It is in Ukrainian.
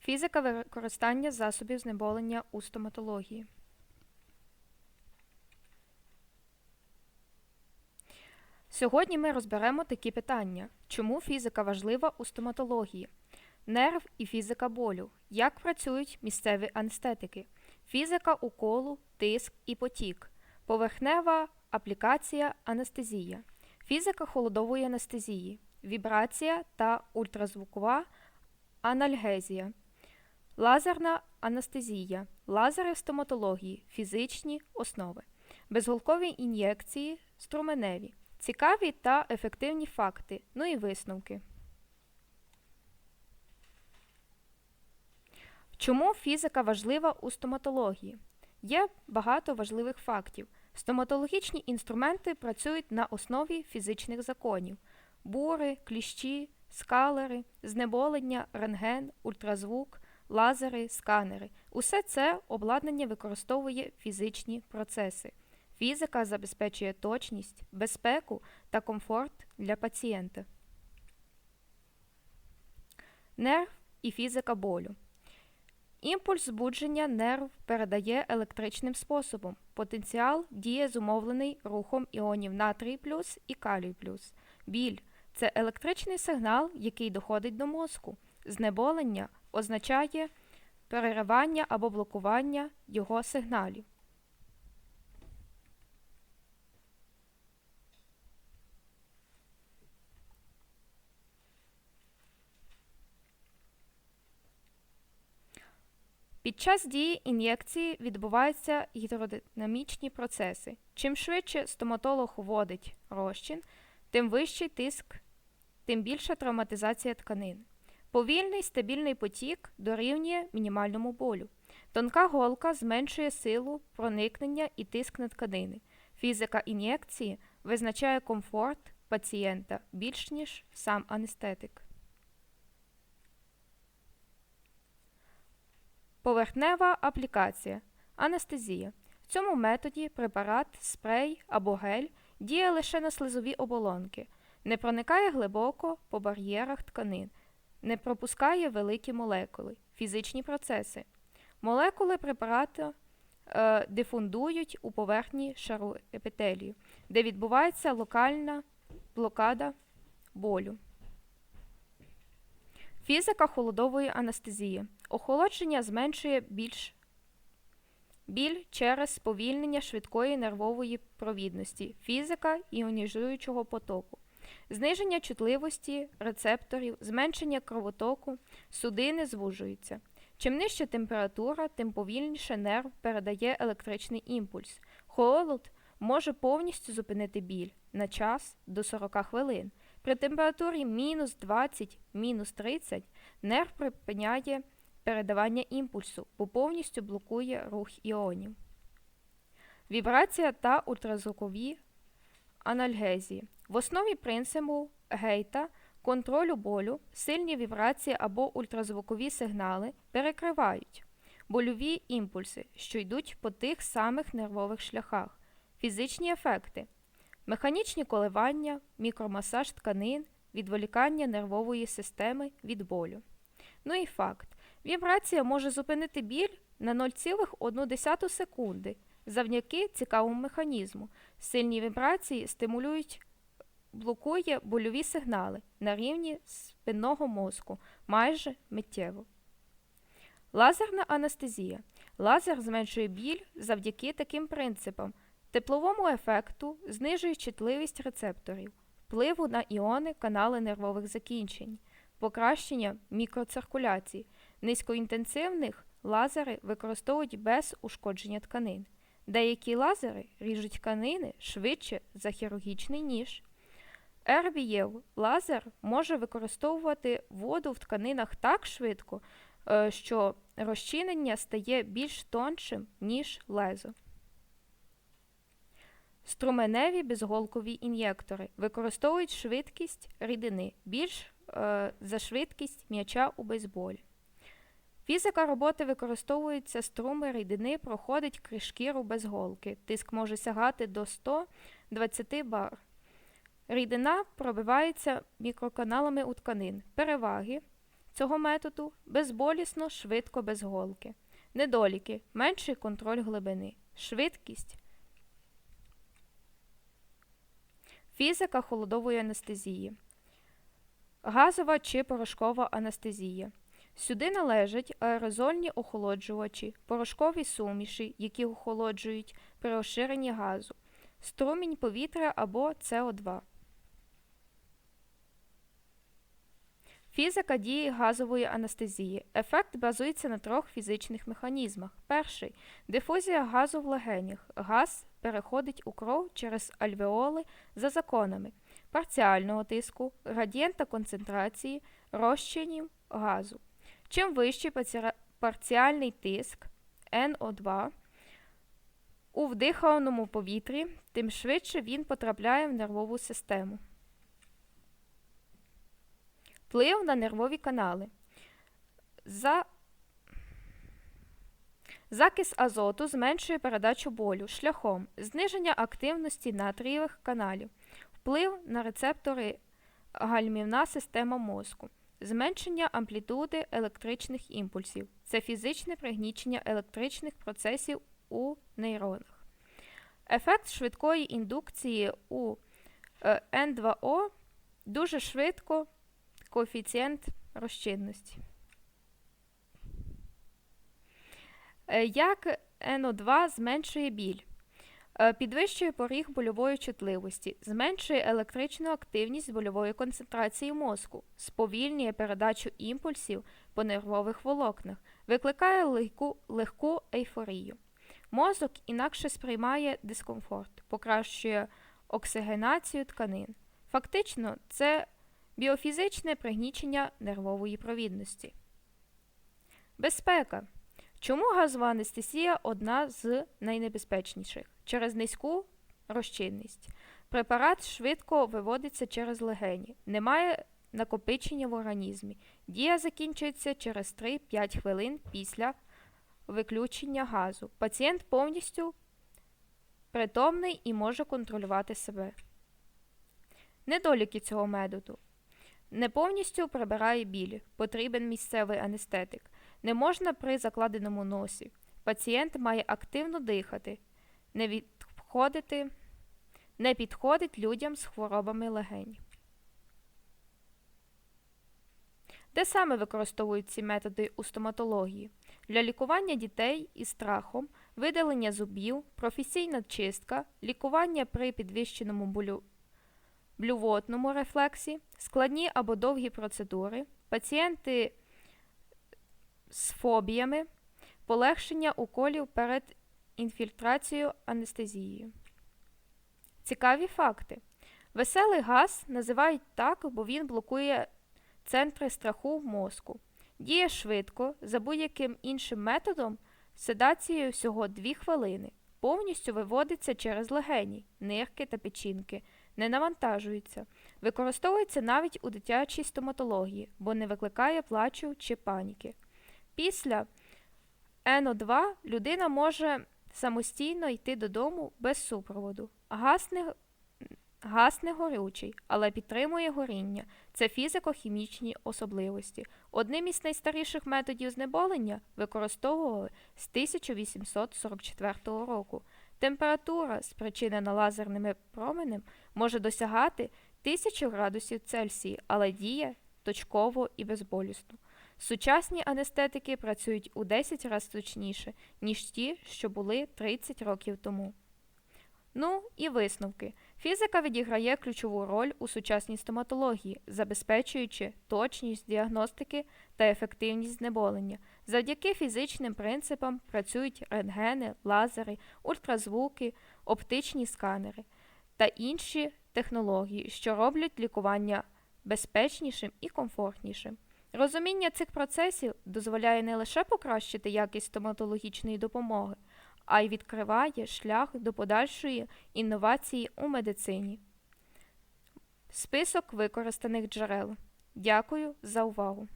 Фізика використання засобів знеболення у стоматології. Сьогодні ми розберемо такі питання: чому фізика важлива у стоматології, нерв і фізика болю, як працюють місцеві анестетики, фізика уколу, тиск і потік, поверхнева аплікація анестезія, фізика холодової анестезії, вібрація та ультразвукова анальгезія, лазерна анестезія, лазери в стоматології, фізичні основи, безголкові ін'єкції, струменеві, цікаві та ефективні факти, ну і висновки. Чому фізика важлива у стоматології? Є багато важливих фактів. Стоматологічні інструменти працюють на основі фізичних законів: бури, кліщі, скалери, знеболення, рентген, ультразвук, лазери, сканери. Усе це обладнання використовує фізичні процеси. Фізика забезпечує точність, безпеку та комфорт для пацієнта. Нерв і фізика болю. Імпульс збудження нерв передає електричним способом. Потенціал діє зумовлений рухом іонів натрій плюс і калій плюс. Біль це електричний сигнал, який доходить до мозку. Знеболення означає переривання або блокування його сигналів. Під час дії ін'єкції відбуваються гідродинамічні процеси. Чим швидше стоматолог вводить розчин, тим вищий тиск, тим більша травматизація тканин. Повільний стабільний потік дорівнює мінімальному болю. Тонка голка зменшує силу проникнення і тиск на тканини. Фізика ін'єкції визначає комфорт пацієнта більш ніж сам анестетик. Поверхнева аплікація анестезія. В цьому методі препарат, спрей або гель діє лише на слизові оболонки, не проникає глибоко по бар'єрах тканин, не пропускає великі молекули, фізичні процеси. Молекули препарату е, дифундують у поверхні шару епітелію, де відбувається локальна блокада болю. Фізика холодової анестезії. Охолодження зменшує більш біль через сповільнення швидкої нервової провідності, фізика іонізуючого потоку, зниження чутливості рецепторів, зменшення кровотоку, судини звужуються. Чим нижча температура, тим повільніше нерв передає електричний імпульс. Холод може повністю зупинити біль на час до 40 хвилин. При температурі мінус 20, мінус 30 нерв припиняє передавання імпульсу, бо повністю блокує рух іонів. Вібрація та ультразвукові анальгезії. В основі принципу гейта контролю болю сильні вібрації або ультразвукові сигнали перекривають больові імпульси, що йдуть по тих самих нервових шляхах, фізичні ефекти, механічні коливання, мікромасаж тканин, відволікання нервової системи від болю. Ну і факт. Вібрація може зупинити біль на 0,1 секунди завдяки цікавому механізму. Сильні вібрації стимулюють, блокує больові сигнали на рівні спинного мозку майже миттєво. Лазерна анестезія. Лазер зменшує біль завдяки таким принципам, тепловому ефекту, знижує чутливість рецепторів, впливу на іони канали нервових закінчень, покращення мікроциркуляції. Низькоінтенсивних лазери використовують без ушкодження тканин. Деякі лазери ріжуть тканини швидше за хірургічний ніж. Ербієв лазер може використовувати воду в тканинах так швидко, е, що розчинення стає більш тоншим, ніж лезо. Струменеві безголкові ін'єктори використовують швидкість рідини більш е, за швидкість м'яча у бейсболі. Фізика роботи використовується струми рідини, проходить крізь шкіру без голки. Тиск може сягати до 120 бар. Рідина пробивається мікроканалами у тканин. Переваги. цього методу безболісно, швидко, без голки. Недоліки менший контроль глибини, швидкість. Фізика холодової анестезії. Газова чи порошкова анестезія. Сюди належать аерозольні охолоджувачі, порошкові суміші, які охолоджують при розширенні газу, струмінь повітря або СО2. Фізика дії газової анестезії. Ефект базується на трьох фізичних механізмах. Перший дифузія газу в легенях. Газ переходить у кров через альвеоли за законами парціального тиску, градієнта концентрації, розчинів газу. Чим вищий парціальний тиск НО2 у вдиханому повітрі, тим швидше він потрапляє в нервову систему. Вплив на нервові канали. За... Закис азоту зменшує передачу болю шляхом зниження активності натрієвих каналів, вплив на рецептори гальмівна система мозку, зменшення амплітуди електричних імпульсів. Це фізичне пригнічення електричних процесів у нейронах. Ефект швидкої індукції у е, N2O дуже швидко коефіцієнт розчинності. Е, як НО2 зменшує біль, е, підвищує поріг больової чутливості, зменшує електричну активність больової концентрації мозку, сповільнює передачу імпульсів по нервових волокнах, викликає легку, легку ейфорію. Мозок інакше сприймає дискомфорт, покращує оксигенацію тканин. Фактично, це біофізичне пригнічення нервової провідності. Безпека. Чому газова анестезія одна з найнебезпечніших? Через низьку розчинність. Препарат швидко виводиться через легені, немає накопичення в організмі. Дія закінчується через 3-5 хвилин після виключення газу. Пацієнт повністю притомний і може контролювати себе. Недоліки цього методу. Не повністю прибирає біль, потрібен місцевий анестетик. Не можна при закладеному носі. Пацієнт має активно дихати, не відходити, не підходить людям з хворобами легень. Де саме використовують ці методи у стоматології? Для лікування дітей із страхом, видалення зубів, професійна чистка, лікування при підвищеному болю блювотному рефлексі, складні або довгі процедури, пацієнти з фобіями, полегшення уколів перед інфільтрацією анестезією. Цікаві факти. Веселий газ називають так, бо він блокує центри страху в мозку. Діє швидко, за будь-яким іншим методом, седацією всього 2 хвилини. Повністю виводиться через легені, нирки та печінки не навантажується, використовується навіть у дитячій стоматології, бо не викликає плачу чи паніки. Після НО2 людина може самостійно йти додому без супроводу. Газ не, газ не горючий, але підтримує горіння. Це фізико-хімічні особливості. Одним із найстаріших методів знеболення використовували з 1844 року. Температура, спричинена лазерними променем, може досягати 1000 градусів Цельсії, але діє точково і безболісно. Сучасні анестетики працюють у 10 разів точніше, ніж ті, що були 30 років тому. Ну і висновки. Фізика відіграє ключову роль у сучасній стоматології, забезпечуючи точність діагностики та ефективність знеболення. Завдяки фізичним принципам працюють рентгени, лазери, ультразвуки, оптичні сканери та інші технології, що роблять лікування безпечнішим і комфортнішим. Розуміння цих процесів дозволяє не лише покращити якість стоматологічної допомоги, а й відкриває шлях до подальшої інновації у медицині. Список використаних джерел. Дякую за увагу!